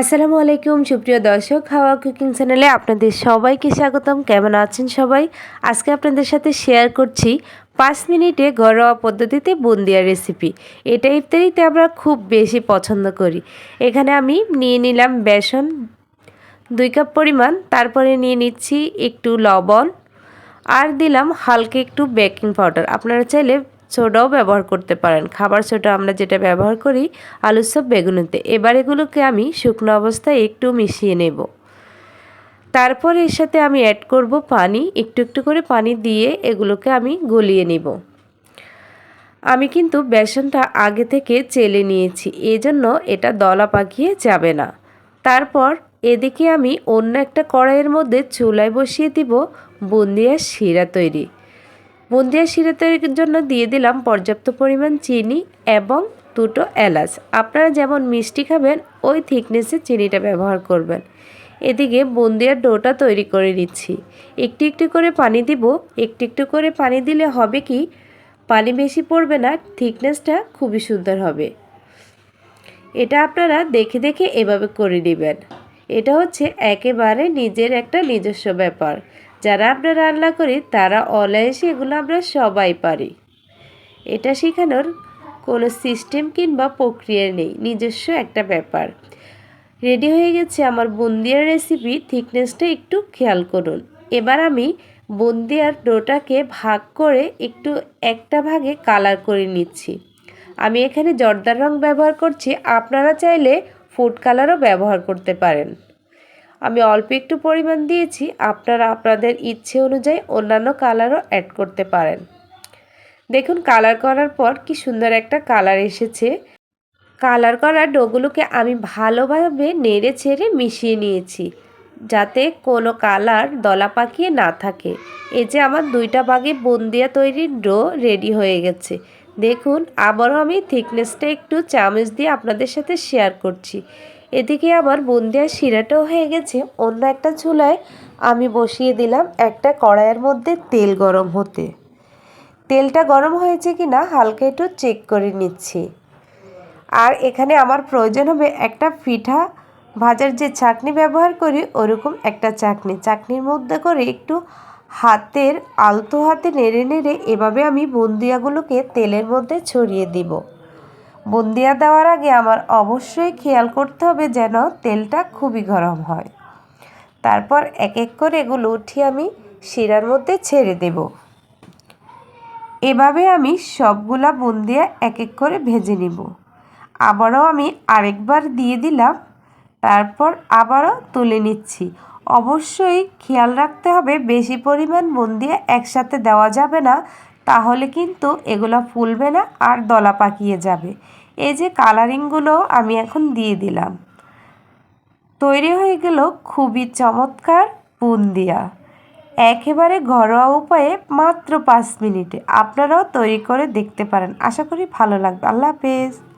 আসসালামু আলাইকুম, সুপ্রিয় দর্শক, হাওয়া কুকিং চ্যানেলে আপনাদের সবাইকে স্বাগতম। কেমন আছেন সবাই? আজকে আপনাদের সাথে শেয়ার করছি পাঁচ মিনিটে ঘরোয়া পদ্ধতিতে বুন্দিয়া রেসিপি এটা ইফতারিতে আমরা খুব বেশি পছন্দ করি। এখানে আমি নিয়ে নিলাম বেসন, দুই কাপ পরিমাণ, তারপরে নিয়ে নিচ্ছি একটু লবণ, আর দিলাম হালকা একটু বেকিং পাউডার আপনারা চাইলে সোডাও ব্যবহার করতে পারেন। খাবার সোডা আমরা যেটা ব্যবহার করি আলুর সব বেগুনিতে। এবার এগুলোকে আমি শুকনো অবস্থায় একটু মিশিয়ে নেব। তারপর এর সাথে আমি অ্যাড করব পানি। একটু একটু করে পানি দিয়ে এগুলোকে আমি গলিয়ে নেব। আমি কিন্তু বেসনটা আগে থেকে চেলে নিয়েছি। এজন্য এটা দলা পাকিয়ে যাবে না। তারপর এদিকে আমি অন্য একটা কড়াইয়ের মধ্যে চুলায় বসিয়ে দিব বুন্দিয়া শিরা তৈরি। বুন্দিয়া শিরা তৈরির জন্য দিয়ে দিলাম পর্যাপ্ত পরিমাণ চিনি এবং দুটো এলাচ। আপনারা যেমন মিষ্টি খাবেন, ওই থিকনেসে চিনিটা ব্যবহার করবেন। এদিকে বুন্দিয়ার ডোটা তৈরি করে নিচ্ছি। একটু একটু করে পানি দিব। একটু একটু করে পানি দিলে হবে কি, পানি বেশি পড়বে না থিকনেসটা খুবই সুন্দর হবে। এটা আপনারা দেখে দেখে এভাবে করে নেবেন। এটা হচ্ছে একেবারে নিজের একটা নিজস্ব ব্যাপার। যারা আমরা রান্না করি, তারা অনায়াসে এগুলো আমরা সবাই পারি। এটা শেখানোর কোনো সিস্টেম কিংবা প্রক্রিয়া নেই, নিজস্ব একটা ব্যাপার। রেডি হয়ে গেছে আমার বুন্দিয়ার রেসিপি থিকনেসটা একটু খেয়াল করুন। এবার আমি বুন্দিয়ার ডোটাকে ভাগ করে একটু একটা ভাগে কালার করে নিচ্ছি। আমি এখানে জর্দার রং ব্যবহার করছি, আপনারা চাইলে ফুড কালারও ব্যবহার করতে পারেন। আমি অল্প একটু পরিমাণ দিয়েছি, আপনারা আপনাদের ইচ্ছে অনুযায়ী অন্যান্য কালারও অ্যাড করতে পারেন। দেখুন কালার করার পর কি সুন্দর একটা কালার এসেছে। কালার করা ডোগুলোকে আমি ভালোভাবে নেড়ে ছেড়ে মিশিয়ে নিয়েছি, যাতে কোনো কালার দলা পাকিয়ে না থাকে। এই যে আমার দুইটা বাগে বন্দিয়া তৈরির ডো রেডি হয়ে গেছে। দেখুন, আবারও আমি থিকনেসটা একটু চামচ দিয়ে আপনাদের সাথে শেয়ার করছি। এদিকে আমার বন্দিয়া শিরাটাও হয়ে গেছে, অন্য একটা চুলায় আমি বসিয়ে দিলাম একটা কড়াইয়ের মধ্যে তেল গরম হতে। তেলটা গরম হয়েছে কি না হালকা একটু চেক করে নিচ্ছি। আর এখানে আমার প্রয়োজন হবে একটা পিঠা ভাজার যে চাটনি ব্যবহার করি, ওরকম একটা চাটনি। চাটনির মধ্যে করে একটু হাতের আলতো হাতে নেড়ে নেড়ে এভাবে আমি বন্দিয়াগুলোকে তেলের মধ্যে ছড়িয়ে দিব। বন্দিয়া দেওয়ার আগে আমার অবশ্যই খেয়াল করতে হবে যেন তেলটা খুবই গরম হয়। তারপর এক এক করে এগুলো উঠিয়ে আমি শিরার মধ্যে ছেড়ে দেব। এভাবে আমি সবগুলা বুন্দিয়া এক এক করে ভেজে নিব। আবারও আমি আরেকবার দিয়ে দিলাম। তারপর আবারও তুলে নিচ্ছি। অবশ্যই খেয়াল রাখতে হবে, বেশি পরিমাণ বুন্দিয়া একসাথে দেওয়া যাবে না। তাহলে কিন্তু এগুলো ফুলবে না আর দলা পাকিয়ে যাবে। এই যে কালারিংগুলো আমি এখন দিয়ে দিলাম। তৈরি হয়ে গেল খুবই চমৎকার বুন্দিয়া। একেবারে ঘরোয়া উপায়ে মাত্র পাঁচ মিনিটে। আপনারাও তৈরি করে দেখতে পারেন। আশা করি ভালো লাগবে। আল্লাহ হাফেজ।